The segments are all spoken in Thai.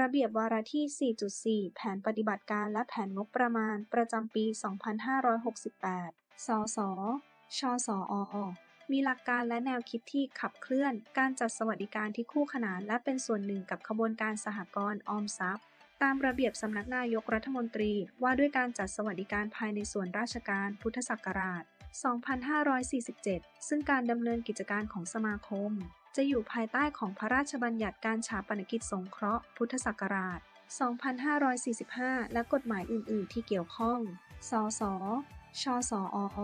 ระเบียบวาระที่ 4.4 แผนปฏิบัติการและแผนงบประมาณประจำปี 2568 สส ชสออมีหลักการและแนวคิดที่ขับเคลื่อน การจัดสวัสดิการที่คู่ขนานและเป็นส่วนหนึ่งกับขบวนการสหกรณ์ออมทรัพย์ ตามระเบียบสำนักนายกรัฐมนตรีว่าด้วยการจัดสวัสดิการภายในส่วนราชการพุทธศักราช 2547 ซึ่งการดำเนินกิจการของสมาคม จะอยู่ภายใต้ของพระราชบัญญัติการฉาปนกิจสงเคราะห์ พุทธศักราช 2545 และกฎหมายอื่น ๆ ที่เกี่ยวข้อง สส ชสออ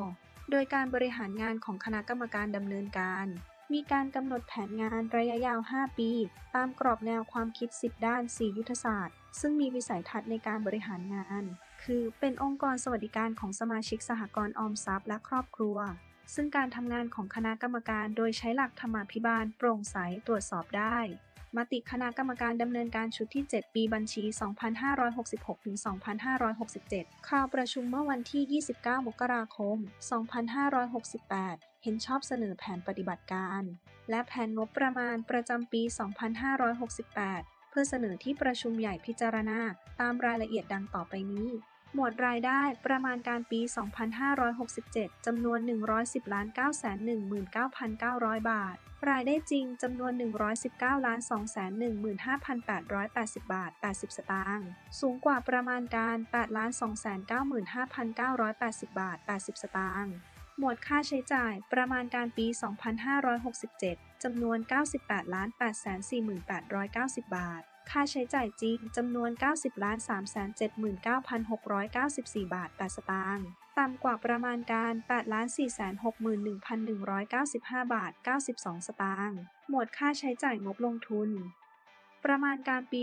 โดยการบริหารงานของคณะกรรมการดำเนินการ มีการกำหนดแผนงานระยะยาว 5 ปี ตามกรอบแนวความคิด 10 ด้าน 4 ยุทธศาสตร์ ซึ่งมีวิสัยทัศน์ในการบริหารงาน คือ เป็นองค์กรสวัสดิการของสมาชิกสหกรณ์ออมทรัพย์และครอบครัว ซึ่งการทำงานของคณะกรรมการโดยใช้หลักธรรมาภิบาลโปร่งใสตรวจสอบได้มติคณะกรรมการดำเนินการชุดที่ 7 ปีบัญชี 2566-2567คราวประชุมเมื่อวันที่ 29 มกราคม 2568 เห็นชอบเสนอแผนปฏิบัติการ และแผนงบประมาณประจำปี 2568 เพื่อเสนอที่ประชุมใหญ่พิจารณา ตามรายละเอียดดังต่อไปนี้ หมวดรายได้ประมาณการปี 2567 จำนวน 110ล้าน919,900 บาท รายได้จริงจำนวน 119ล้าน215,880 บาท 80 สตางค์ สูงกว่าประมาณการ8ล้าน295,980 บาท 80 สตางค์หมวดค่าใช้จ่ายประมาณการปี 2567 จำนวน 98,84,890 บาท ค่าใช้จ่ายจริงจำนวน 90ล้าน379,694 บาท8สตางค์ต่ำกว่าประมาณการ8ล้าน461,195 บาท 92 สตางค์ หมวดค่าใช้จ่ายงบลงทุน ประมาณการปี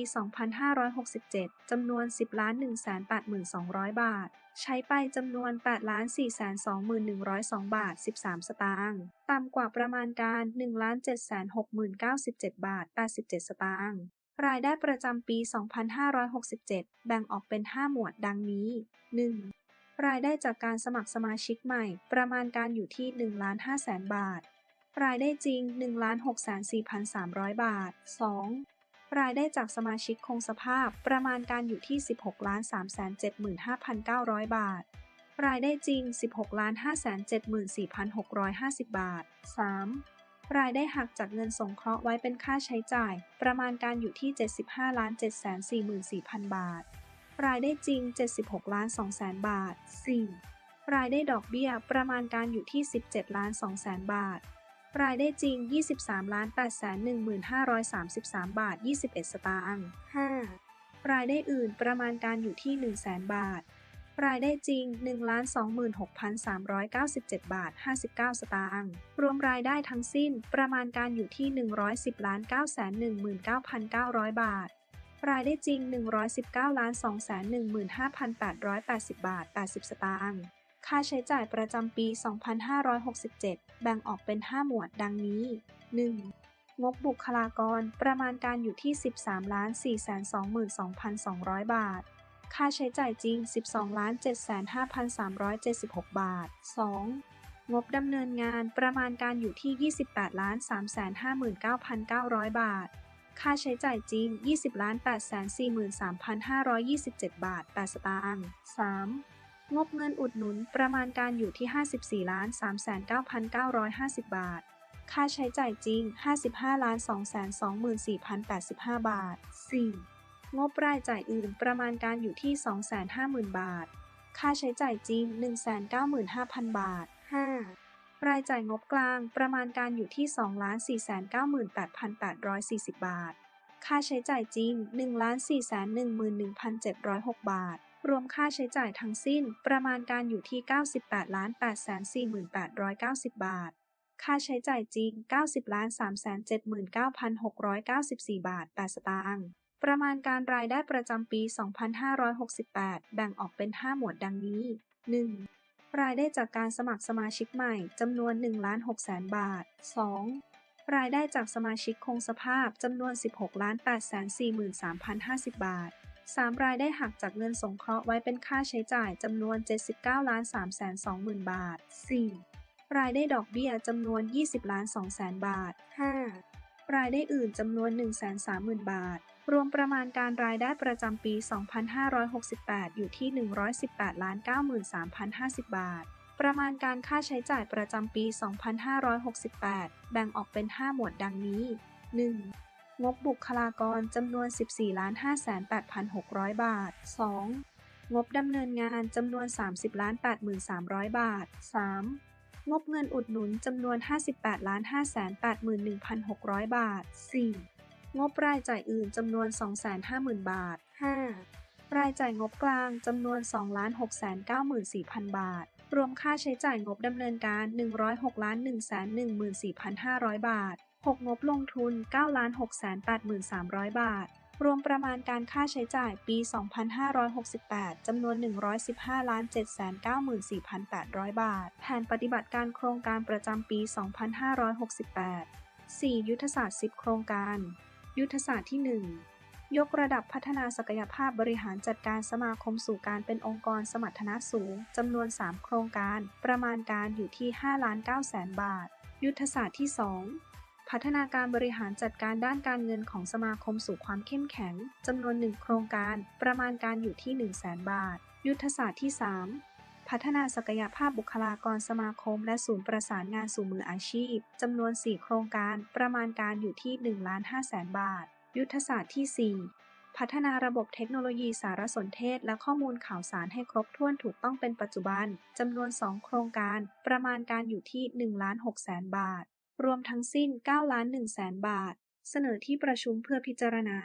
2567 จำนวน 10ล้าน182,200 บาท ใช้ไปจำนวน8ล้าน421,102 บาท 13 สตางค์ ต่ำกว่าประมาณการ1ล้าน760,097 บาท 87 สตางค์ รายได้ประจำปี 2567 แบ่งออกเป็น 5 หมวดดังนี้ 1. รายได้จากการสมัครสมาชิกใหม่ ประมาณการอยู่ที่1ล้าน5แสนบาท รายได้จริง 1 6 4 3 0 0 บาท 2. รายได้จากสมาชิกคงสภาพ ประมาณการอยู่ที่ 16,375,900 บาท รายได้จริง 16,574,650 บาท 3. รายได้หักจากเงินสงเคราะห์ไว้เป็นค่าใช้จ่าย ประมาณการอยู่ที่ 75ล้าน744,000 บาท รายได้จริง 76ล้าน2แสนบาท 4. รายได้ดอกเบี้ยประมาณการอยู่ที่ 17ล้าน2แสนบาท รายได้จริง 23ล้าน815,533 บาท 21 สตางค์ 5. รายได้อื่นประมาณการอยู่ที่ 1 0 0 0 0 0 บาท รายได้จริง 126,397 บาท 59 สตางค์ รวมรายได้ทั้งสิ้นประมาณการอยู่ที่ 110,919,900 บาท รายได้จริง 119,215,880 บาท 80 สตางค์ ค่าใช้จ่ายประจำปี 2567 แบ่งออกเป็น 5 หมวดดังนี้ 1. งบบุคลากรประมาณการอยู่ที่ 13,422,200 บาท ค่าใช้จ่ายจริง 12ล้าน755,376 บาท 2. งบดำเนินงานประมาณการอยู่ที่ 28ล้าน359,900 บาท ค่าใช้จ่ายจริง 20ล้าน843,527 บาท 8 สตางค์ 3. งบเงินอุดหนุนประมาณการอยู่ที่ 54ล้าน39,950 บาท ค่าใช้จ่ายจริง 55ล้าน224,085 บาท 4. งบรายจ่ายอื่นประมาณการอยู่ที่ 250,000 บาท ค่าใช้จ่ายจริง 195,000 บาท 5. รายจ่ายงบกลางประมาณการอยู่ที่ 2,498,840 บาท ค่าใช้จ่ายจริง 1,411,706 บาท รวมค่าใช้จ่ายทั้งสิ้นประมาณการอยู่ที่ 98,848,990 บาทค่าใช้จ่ายจริง 90,379,694 บาท 8 สตางค์ ประมาณการรายได้ประจำปี 2568 แบ่งออกเป็น 5 หมวดดังนี้ 1. รายได้จากการสมัครสมาชิกใหม่จำนวน1ล้าน6แสนบาท 2. รายได้จากสมาชิกคงสภาพจำนวน 16ล้าน843,050 บาท 3. รายได้หักจากเงินสงเคราะห์ไว้เป็นค่าใช้จ่ายจำนวน 79ล้าน320,000 บาท 4. รายได้ดอกเบี้ยจำนวน 20ล้าน2แสนบาท 5. รายได้อื่นจำนวน 130,000 บาท รวมประมาณการรายได้ประจำปี 2568 อยู่ที่ 118 93,050 บาท ประมาณการค่าใช้จ่ายประจำปี 2568 แบ่งออกเป็น 5 หมวดดังนี้ 1. งบบุคลากรจำนวน 14 58,600 บาท 2. งบดำเนินงานจำนวน 30 83,000 บาท 3. งบเงินอุดหนุนจำนวน 58 581,600 บาท 4. งบรายจ่ายอื่นจำนวน 250,000 บาท 5. รายจ่ายงบกลางจำนวน 2,694,000 บาท รวมค่าใช้จ่ายงบดำเนินการ 106,114,500 บาท 6 งบลงทุน 9,683,300 บาท รวมประมาณการค่าใช้จ่ายปี 2568 จำนวน 115,794,800 บาท แผนปฏิบัติการโครงการประจำปี 2568 4. ยุทธศาสตร์ 10 โครงการ ยุทธศาสตร์ที่ 1 ยกระดับพัฒนาศักยภาพบริหารจัดการสมาคมสู่การเป็นองค์กรสมรรถนะสูงจำนวน 3 โครงการ ประมาณการอยู่ที่5 9 0 0 0 0บาท ยุทธศาสตร์ที่ 2 พัฒนาการบริหารจัดการด้านการเงินของสมาคมสู่ความเข้มแข็งจำนวน 1 โครงการ ประมาณการอยู่ที่ 1 0 0 0 0 0บาท ยุทธศาสตร์ที่ 3 พัฒนาศักยภาพบุคลากรสมาคม และศูนย์ประสานงานสู่มืออาชีพ จำนวน 4 โครงการ ประมาณการอยู่ที่ 1 5 0 0 0 0 0 บาท ยุทธศาสตร์ที่ 4 พัฒนาระบบเทคโนโลยีสารสนเทศ และข้อมูลข่าวสารให้ครบถ้วนถูกต้องเป็นปัจจุบัน จำนวน 2 โครงการ ประมาณการอยู่ที่ 1 6 0 0 0 0 บาท รวมทั้งสิ้น 9 1 0 0 0 0 0 บาท เสนอที่ประชุมเพื่อพิจารณา